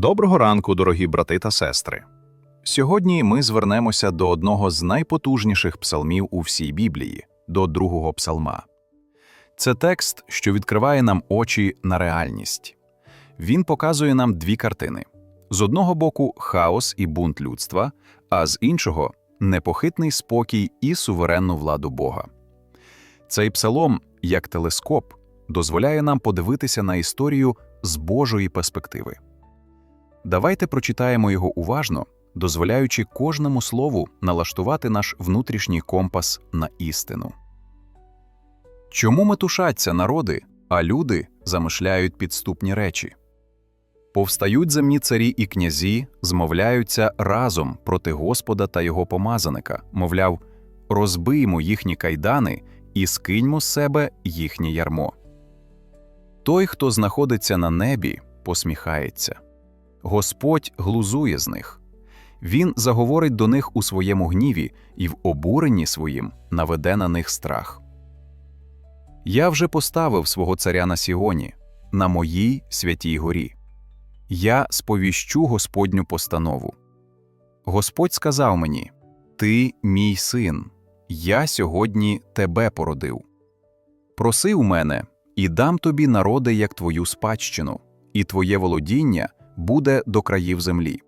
Доброго ранку, дорогі брати та сестри. Сьогодні ми звернемося до одного з найпотужніших псалмів у всій Біблії до другого псалма. Це текст, що відкриває нам очі на реальність. Він показує нам дві картини: з одного боку, хаос і бунт людства, а з іншого непохитний спокій і суверенну владу Бога. Цей псалом, як телескоп, дозволяє нам подивитися на історію з Божої перспективи. Давайте прочитаємо його уважно, дозволяючи кожному слову налаштувати наш внутрішній компас на істину. Чому метушаться народи, а люди замишляють підступні речі? Повстають земні царі і князі, змовляються разом проти Господа та його помазаника, мовляв, розбиймо їхні кайдани і скиньмо з себе їхнє ярмо. Той, хто знаходиться на небі, посміхається. Господь глузує з них. Він заговорить до них у своєму гніві і в обуренні своїм наведе на них страх. Я вже поставив свого царя на Сіоні, на моїй святій горі. Я сповіщу Господню постанову. Господь сказав мені: Ти мій син, я сьогодні тебе породив. Проси у мене, і дам тобі народи, як твою спадщину, і твоє володіння буде до країв землі.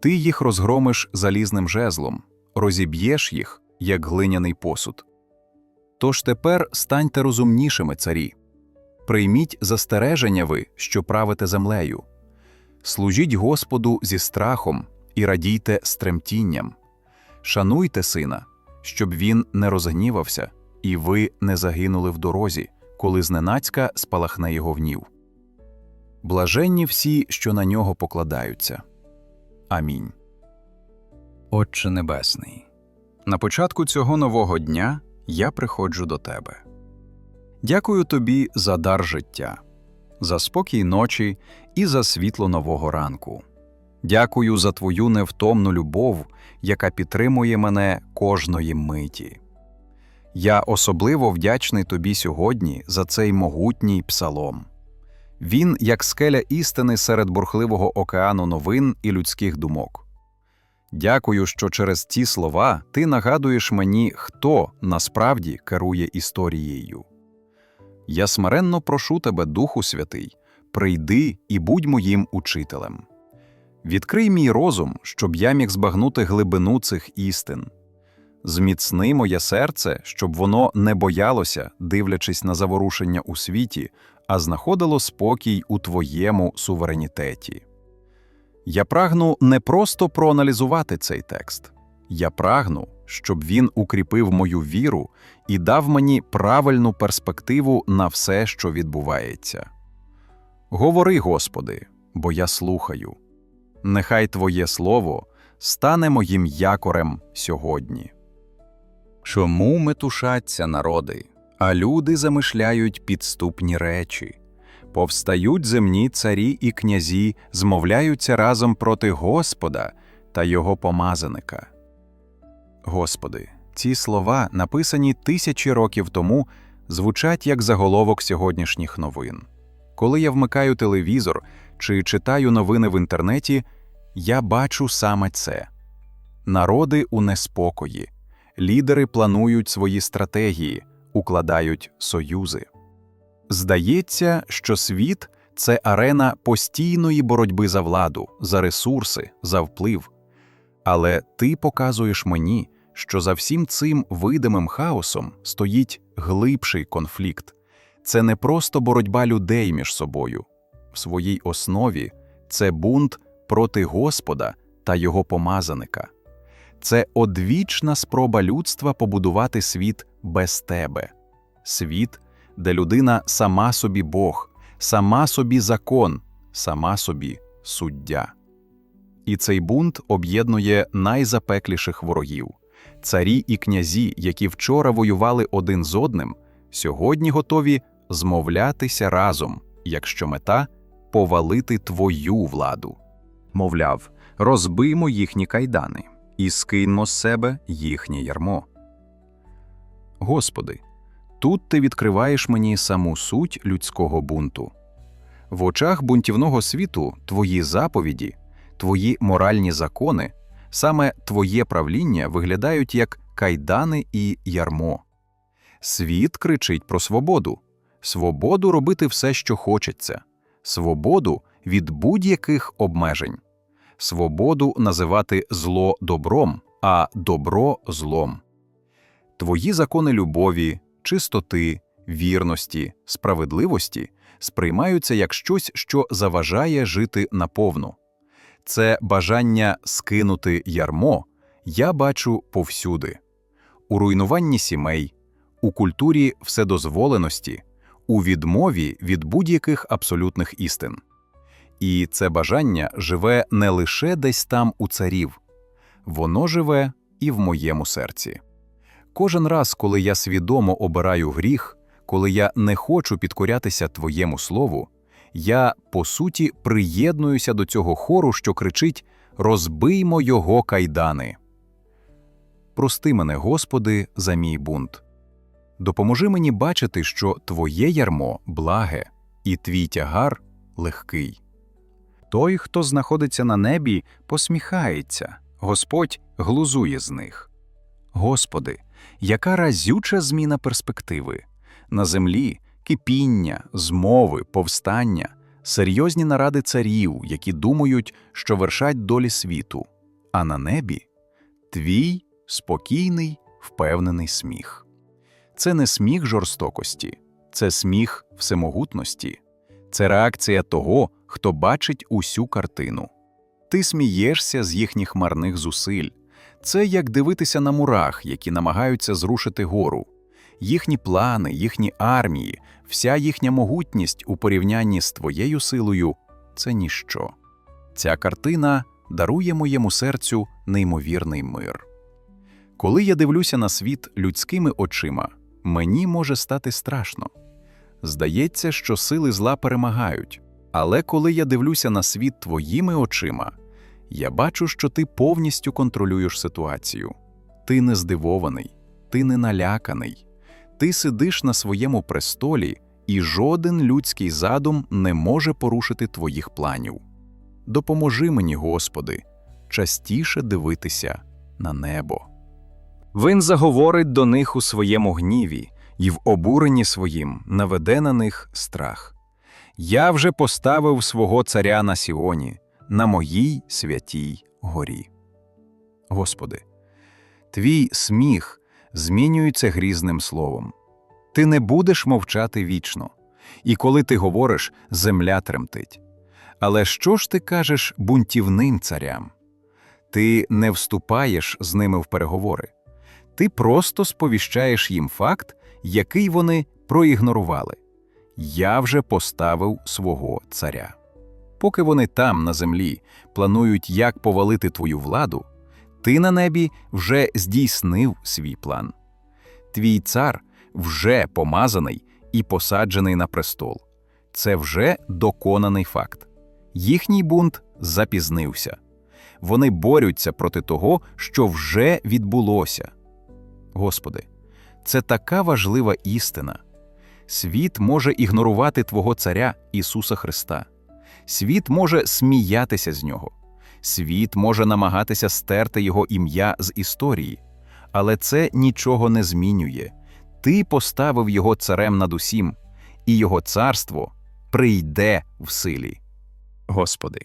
Ти їх розгромиш залізним жезлом, розіб'єш їх, як глиняний посуд. Тож тепер станьте розумнішими, царі. Прийміть застереження ви, що правите землею. Служіть Господу зі страхом і радійте з тремтінням. Шануйте сина, щоб він не розгнівався, і ви не загинули в дорозі, коли зненацька спалахне його гнів. Блаженні всі, що на нього покладаються. Амінь. Отче Небесний, на початку цього нового дня я приходжу до Тебе. Дякую Тобі за дар життя, за спокій ночі і за світло нового ранку. Дякую за Твою невтомну любов, яка підтримує мене кожної миті. Я особливо вдячний Тобі сьогодні за цей могутній псалом. Він як скеля істини серед бурхливого океану новин і людських думок. Дякую, що через ці слова ти нагадуєш мені, хто насправді керує історією. Я смиренно прошу тебе, Духу Святий, прийди і будь моїм учителем. Відкрий мій розум, щоб я міг збагнути глибину цих істин. Зміцни моє серце, щоб воно не боялося, дивлячись на заворушення у світі, а знаходило спокій у твоєму суверенітеті. Я прагну не просто проаналізувати цей текст, я прагну, щоб він укріпив мою віру і дав мені правильну перспективу на все, що відбувається. Говори, Господи, бо я слухаю. Нехай Твоє Слово стане моїм якорем сьогодні. Чому метушаться народи, а люди замишляють підступні речі? Повстають земні царі і князі, змовляються разом проти Господа та його помазаника. Господи, ці слова, написані тисячі років тому, звучать як заголовок сьогоднішніх новин. Коли я вмикаю телевізор чи читаю новини в інтернеті, я бачу саме це народи у неспокої, лідери планують свої стратегії, укладають союзи. Здається, що світ це арена постійної боротьби за владу, за ресурси, за вплив. Але ти показуєш мені, що за всім цим видимим хаосом стоїть глибший конфлікт. Це не просто боротьба людей між собою. В своїй основі це бунт проти Господа та його помазаника. Це одвічна спроба людства побудувати світ без тебе, світ, де людина сама собі Бог, сама собі закон, сама собі суддя. І цей бунт об'єднує найзапекліших ворогів царі і князі, які вчора воювали один з одним, сьогодні готові змовлятися разом, якщо мета повалити твою владу. Мовляв, розбиймо їхні кайдани і скиньмо з себе їхнє ярмо. Господи, тут ти відкриваєш мені саму суть людського бунту. В очах бунтівного світу твої заповіді, твої моральні закони, саме твоє правління виглядають як кайдани і ярмо. Світ кричить про свободу, свободу робити все, що хочеться, свободу від будь-яких обмежень, свободу називати зло добром, а добро злом. Твої закони любові, чистоти, вірності, справедливості сприймаються як щось, що заважає жити наповну. Це бажання скинути ярмо я бачу повсюди у руйнуванні сімей, у культурі вседозволеності, у відмові від будь-яких абсолютних істин. І це бажання живе не лише десь там у царів, воно живе і в моєму серці. Кожен раз, коли я свідомо обираю гріх, коли я не хочу підкорятися Твоєму слову, я, по суті, приєднуюся до цього хору, що кричить Розбиймо його кайдани. Прости мене, Господи, за мій бунт. Допоможи мені бачити, що Твоє ярмо благе, і твій тягар легкий. Той, хто знаходиться на небі, посміхається, Господь глузує з них. Господи, яка разюча зміна перспективи на землі кипіння, змови, повстання, серйозні наради царів, які думають, що вершать долі світу, а на небі твій спокійний, впевнений сміх. Це не сміх жорстокості, це сміх всемогутності, це реакція того, хто бачить усю картину. Ти смієшся з їхніх марних зусиль. Це як дивитися на мурах, які намагаються зрушити гору. Їхні плани, їхні армії, вся їхня могутність у порівнянні з твоєю силою це ніщо. Ця картина дарує моєму серцю неймовірний мир. Коли я дивлюся на світ людськими очима, мені може стати страшно. Здається, що сили зла перемагають, але коли я дивлюся на світ твоїми очима, я бачу, що ти повністю контролюєш ситуацію. Ти не здивований, ти не наляканий, ти сидиш на своєму престолі, і жоден людський задум не може порушити твоїх планів. Допоможи мені, Господи, частіше дивитися на небо. Він заговорить до них у своєму гніві і в обуренні своїм наведе на них страх. Я вже поставив свого царя на Сіоні, на моїй святій горі. Господи, твій сміх змінюється грізним словом. Ти не будеш мовчати вічно, і коли ти говориш, земля тремтить. Але що ж ти кажеш бунтівним царям? Ти не вступаєш з ними в переговори, ти просто сповіщаєш їм факт, який вони проігнорували. Я вже поставив свого царя. Поки вони там, на землі, планують, як повалити твою владу, ти на небі вже здійснив свій план. Твій цар вже помазаний і посаджений на престол. Це вже доконаний факт. Їхній бунт запізнився. Вони борються проти того, що вже відбулося. Господи, це така важлива істина. Світ може ігнорувати Твого Царя Ісуса Христа. Світ може сміятися з нього, світ може намагатися стерти Його ім'я з історії, але це нічого не змінює. Ти поставив Його царем над усім, і Його царство прийде в силі. Господи,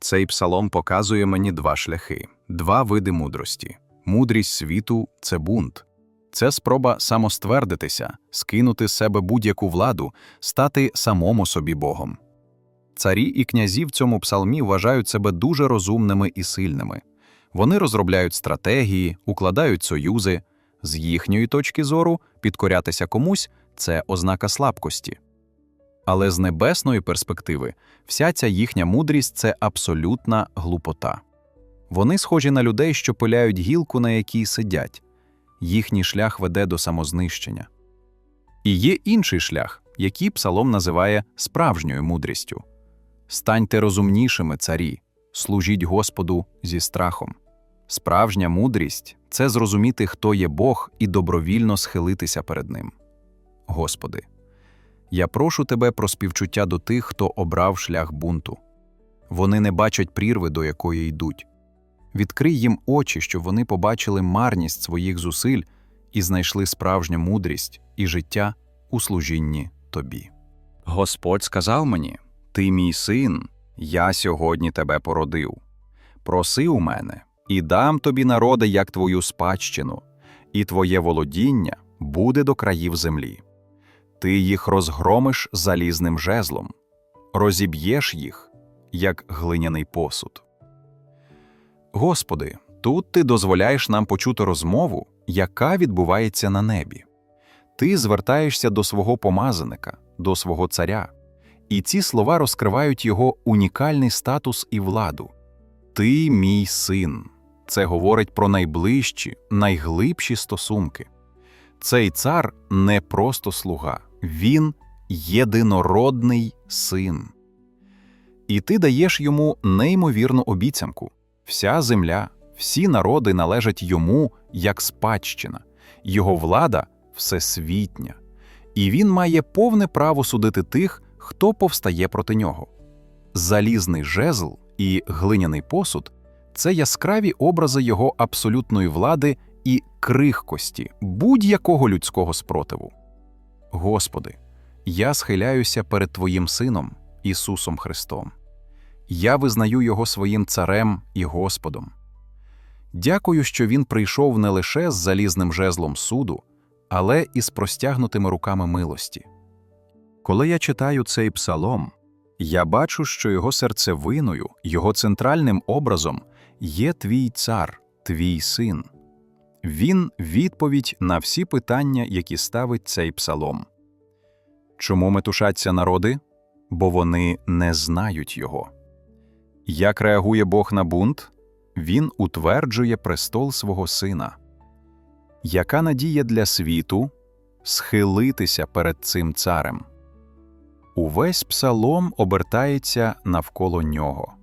цей псалом показує мені два шляхи, два види мудрості. Мудрість світу це бунт. Це спроба самоствердитися, скинути з себе будь-яку владу, стати самому собі Богом. Царі і князі в цьому псалмі вважають себе дуже розумними і сильними. Вони розробляють стратегії, укладають союзи. З їхньої точки зору підкорятися комусь це ознака слабкості. Але з небесної перспективи вся ця їхня мудрість це абсолютна глупота. Вони схожі на людей, що пиляють гілку, на якій сидять їхній шлях веде до самознищення. І є інший шлях, який псалом називає справжньою мудрістю станьте розумнішими, царі, служіть Господу зі страхом. Справжня мудрість це зрозуміти, хто є Бог, і добровільно схилитися перед Ним. Господи, Я прошу тебе про співчуття до тих, хто обрав шлях бунту. Вони не бачать прірви, до якої йдуть. Відкрий їм очі, щоб вони побачили марність своїх зусиль і знайшли справжню мудрість і життя у служінні тобі. Господь сказав мені: Ти мій син, я сьогодні тебе породив. Проси у мене, і дам тобі народи, як твою спадщину, і твоє володіння буде до країв землі. Ти їх розгромиш залізним жезлом, розіб'єш їх, як глиняний посуд. Господи, тут ти дозволяєш нам почути розмову, яка відбувається на небі. Ти звертаєшся до свого помазаника, до свого царя, і ці слова розкривають його унікальний статус і владу. Ти мій син. Це говорить про найближчі, найглибші стосунки. Цей цар не просто слуга, він єдинородний син. І ти даєш йому неймовірну обіцянку вся земля, всі народи належать йому як спадщина, його влада всесвітня, і він має повне право судити тих, хто повстає проти нього. Залізний жезл і глиняний посуд це яскраві образи його абсолютної влади і крихкості будь-якого людського спротиву. Господи, я схиляюся перед Твоїм Сином, Ісусом Христом. Я визнаю Його своїм царем і Господом. Дякую, що Він прийшов не лише з залізним жезлом суду, але і з простягнутими руками милості. Коли я читаю цей псалом, я бачу, що його серцевиною, його центральним образом є твій цар, твій син. Він відповідь на всі питання, які ставить цей псалом. Чому метушаться народи? Бо вони не знають його. Як реагує Бог на бунт? Він утверджує престол свого сина. Яка надія для світу схилитися перед цим царем? Увесь псалом обертається навколо нього.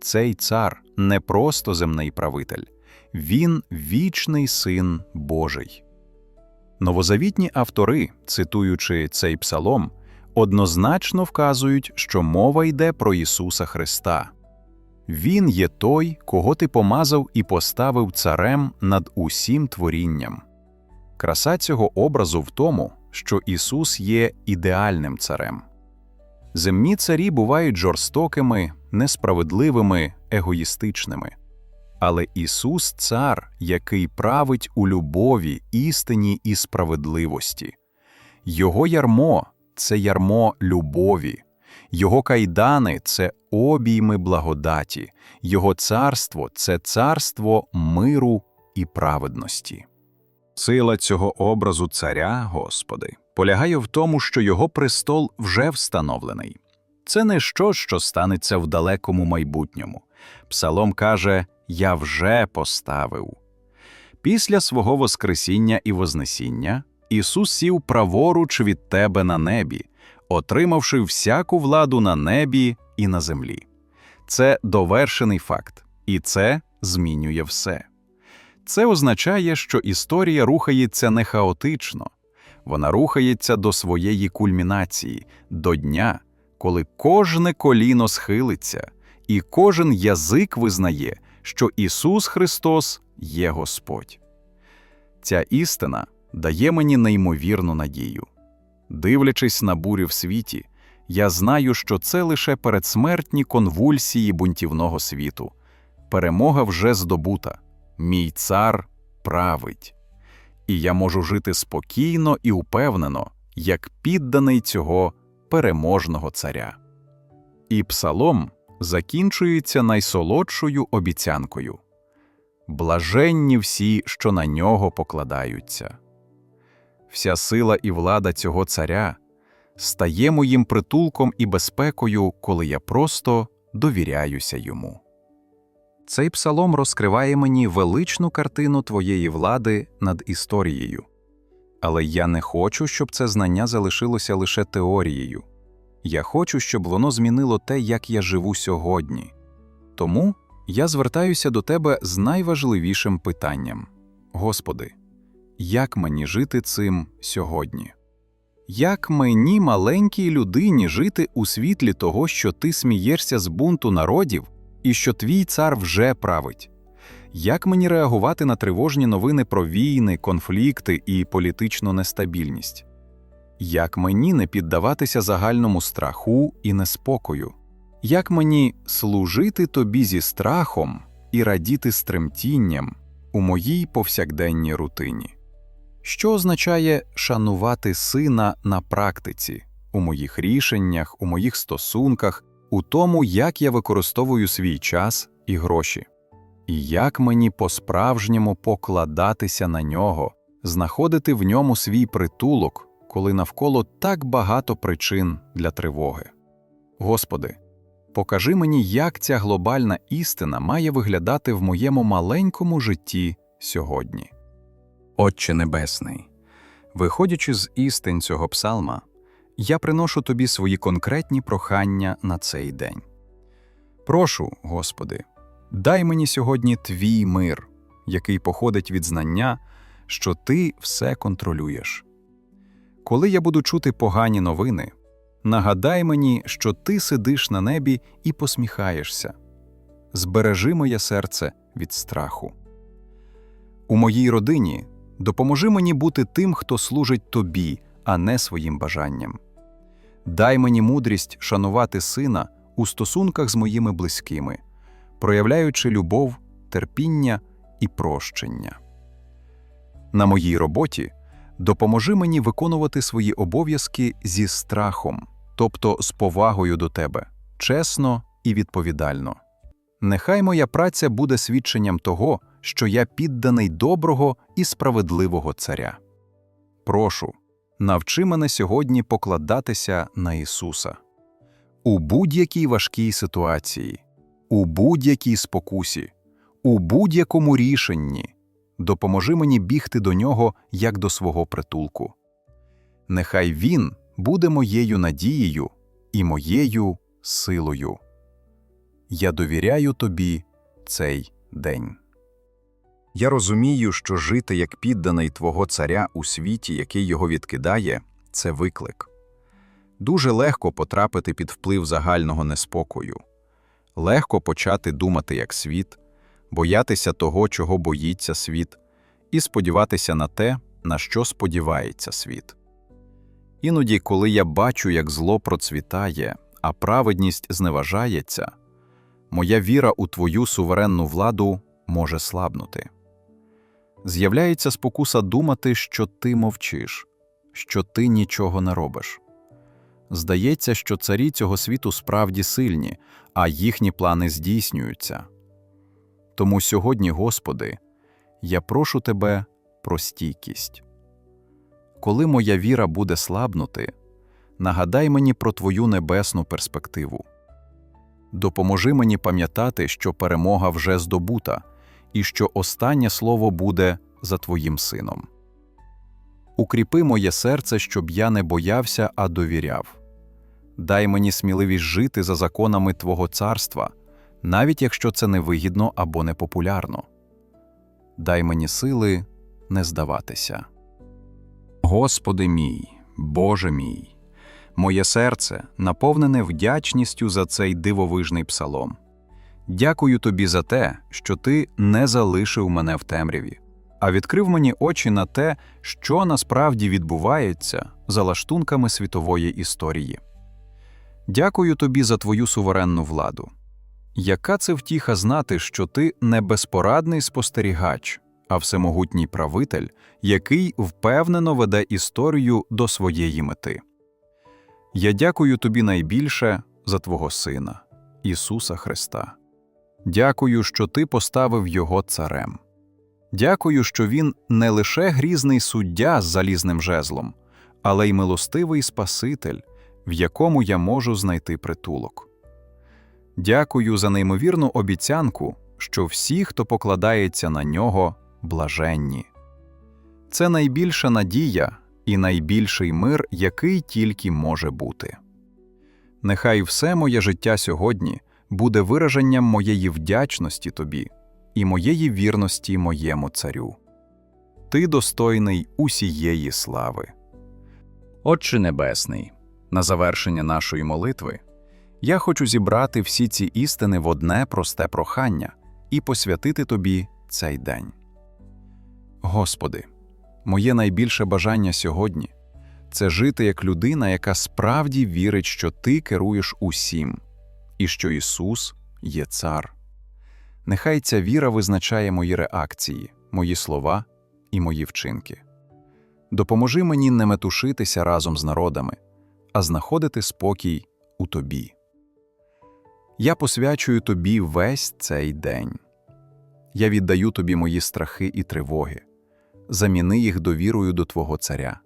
Цей цар не просто земний правитель, він вічний син Божий. Новозавітні автори, цитуючи цей псалом, однозначно вказують, що мова йде про Ісуса Христа. Він є той, кого ти помазав і поставив царем над усім творінням. Краса цього образу в тому, що Ісус є ідеальним царем. Земні царі бувають жорстокими, несправедливими, егоїстичними. Але Ісус цар, який править у любові, істині і справедливості. Його ярмо це ярмо любові, Його кайдани це обійми благодаті, Його царство це царство миру і праведності. Сила цього образу царя, Господи, полягає в тому, що його престол вже встановлений. Це не що, що станеться в далекому майбутньому. Псалом каже Я вже поставив. Після свого Воскресіння і Вознесіння Ісус сів праворуч від тебе на небі, отримавши всяку владу на небі і на землі. Це довершений факт, і це змінює все. Це означає, що історія рухається не хаотично, вона рухається до своєї кульмінації, до дня, коли кожне коліно схилиться, і кожен язик визнає, що Ісус Христос є Господь. Ця істина дає мені неймовірну надію. Дивлячись на бурі в світі, я знаю, що це лише передсмертні конвульсії бунтівного світу. Перемога вже здобута, мій цар править, і я можу жити спокійно і упевнено, як підданий цього переможного царя. І псалом закінчується найсолодшою обіцянкою блаженні всі, що на нього покладаються. Вся сила і влада цього царя стає моїм притулком і безпекою, коли я просто довіряюся йому. Цей псалом розкриває мені величну картину твоєї влади над історією. Але я не хочу, щоб це знання залишилося лише теорією. Я хочу, щоб воно змінило те, як я живу сьогодні. Тому я звертаюся до тебе з найважливішим питанням: Господи, як мені жити цим сьогодні? Як мені, маленькій людині, жити у світлі того, що ти смієшся з бунту народів і що твій цар вже править? Як мені реагувати на тривожні новини про війни, конфлікти і політичну нестабільність? Як мені не піддаватися загальному страху і неспокою? Як мені служити тобі зі страхом і радіти з тремтінням у моїй повсякденній рутині? Що означає шанувати сина на практиці, у моїх рішеннях, у моїх стосунках, у тому, як я використовую свій час і гроші? І як мені по-справжньому покладатися на нього, знаходити в ньому свій притулок, коли навколо так багато причин для тривоги? Господи, покажи мені, як ця глобальна істина має виглядати в моєму маленькому житті сьогодні. Отче Небесний, виходячи з істин цього псалма, я приношу тобі свої конкретні прохання на цей день. Прошу, Господи, дай мені сьогодні твій мир, який походить від знання, що ти все контролюєш. Коли я буду чути погані новини, нагадай мені, що ти сидиш на небі і посміхаєшся. Збережи моє серце від страху. У моїй родині допоможи мені бути тим, хто служить тобі, а не своїм бажанням. Дай мені мудрість шанувати сина у стосунках з моїми близькими, проявляючи любов, терпіння і прощення. На моїй роботі допоможи мені виконувати свої обов'язки зі страхом, тобто з повагою до тебе, чесно і відповідально. Нехай моя праця буде свідченням того, що я підданий доброго і справедливого царя. Прошу, навчи мене сьогодні покладатися на Ісуса. У будь-якій важкій ситуації, у будь-якій спокусі, у будь-якому рішенні допоможи мені бігти до нього як до свого притулку. Нехай Він буде моєю надією і моєю силою. Я довіряю тобі цей день. Я розумію, що жити як підданий твого царя у світі, який його відкидає, це виклик. Дуже легко потрапити під вплив загального неспокою, легко почати думати як світ, боятися того, чого боїться світ, і сподіватися на те, на що сподівається світ. Іноді, коли я бачу, як зло процвітає, а праведність зневажається, моя віра у твою суверенну владу може слабнути. З'являється спокуса думати, що ти мовчиш, що ти нічого не робиш. Здається, що царі цього світу справді сильні, а їхні плани здійснюються. Тому сьогодні, Господи, я прошу Тебе про стійкість. Коли моя віра буде слабнути, нагадай мені про Твою небесну перспективу. Допоможи мені пам'ятати, що перемога вже здобута, і що останнє слово буде за Твоїм сином. Укріпи моє серце, щоб я не боявся, а довіряв. Дай мені сміливість жити за законами Твого царства, навіть якщо це невигідно або непопулярно. Дай мені сили не здаватися. Господи мій, Боже мій, моє серце наповнене вдячністю за цей дивовижний псалом. Дякую тобі за те, що ти не залишив мене в темряві, а відкрив мені очі на те, що насправді відбувається за лаштунками світової історії. Дякую тобі за твою суверенну владу. Яка це втіха знати, що ти не безпорадний спостерігач, а всемогутній правитель, який впевнено веде історію до своєї мети? Я дякую тобі найбільше за Твого Сина, Ісуса Христа. Дякую, що ти поставив Його царем. Дякую, що Він не лише грізний суддя з залізним жезлом, але й милостивий Спаситель, в якому я можу знайти притулок. Дякую за неймовірну обіцянку, що всі, хто покладається на нього, блаженні. Це найбільша надія і найбільший мир, який тільки може бути. Нехай все моє життя сьогодні буде вираженням моєї вдячності тобі і моєї вірності моєму царю. Ти достойний усієї слави. Отче Небесний, на завершення нашої молитви я хочу зібрати всі ці істини в одне просте прохання і посвятити Тобі цей день. Господи, моє найбільше бажання сьогодні це жити як людина, яка справді вірить, що Ти керуєш усім, і що Ісус є Цар. Нехай ця віра визначає мої реакції, мої слова і мої вчинки. Допоможи мені не метушитися разом з народами, а знаходити спокій у Тобі. Я посвячую Тобі весь цей день. Я віддаю Тобі мої страхи і тривоги, заміни їх довірою до Твого Царя.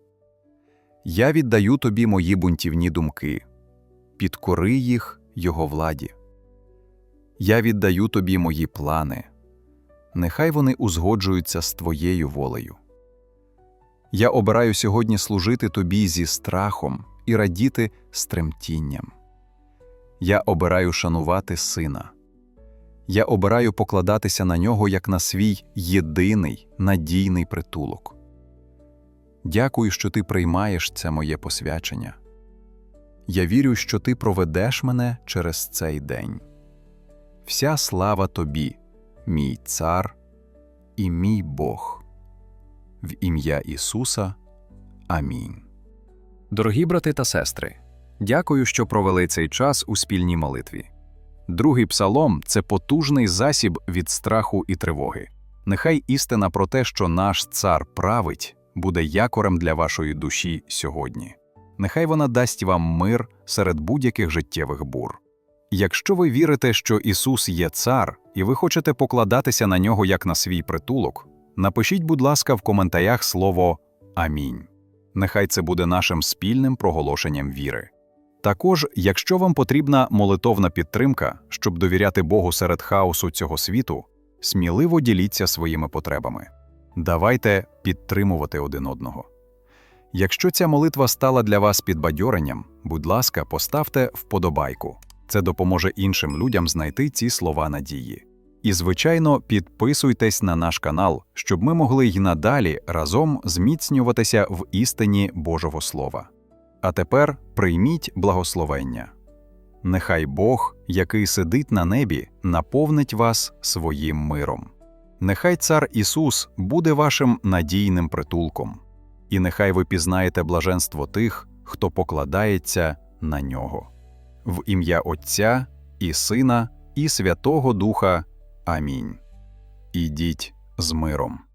Я віддаю Тобі мої бунтівні думки, підкори їх Його владі. Я віддаю Тобі мої плани, нехай вони узгоджуються з Твоєю волею. Я обираю сьогодні служити Тобі зі страхом і радіти з тремтінням. Я обираю шанувати сина. Я обираю покладатися на нього як на свій єдиний надійний притулок. Дякую, що ти приймаєш це моє посвячення. Я вірю, що ти проведеш мене через цей день. Вся слава тобі, мій цар і мій Бог. В ім'я Ісуса. Амінь. Дорогі брати та сестри, дякую, що провели цей час у спільній молитві. Другий псалом це потужний засіб від страху і тривоги. Нехай істина про те, що наш цар править, буде якорем для вашої душі сьогодні. Нехай вона дасть вам мир серед будь-яких життєвих бур. Якщо ви вірите, що Ісус є цар, і ви хочете покладатися на нього як на свій притулок, напишіть, будь ласка, в коментарях слово Амінь. Нехай це буде нашим спільним проголошенням віри. Також, якщо вам потрібна молитовна підтримка, щоб довіряти Богу серед хаосу цього світу, сміливо діліться своїми потребами. Давайте підтримувати один одного. Якщо ця молитва стала для вас підбадьоренням, будь ласка, поставте вподобайку. Це допоможе іншим людям знайти ці слова надії. І, звичайно, підписуйтесь на наш канал, щоб ми могли й надалі разом зміцнюватися в істині Божого Слова. А тепер прийміть благословення. Нехай Бог, який сидить на небі, наповнить вас своїм миром. Нехай Цар Ісус буде вашим надійним притулком, і нехай ви пізнаєте блаженство тих, хто покладається на нього. В ім'я Отця і Сина, і Святого Духа. Амінь. Ідіть з миром.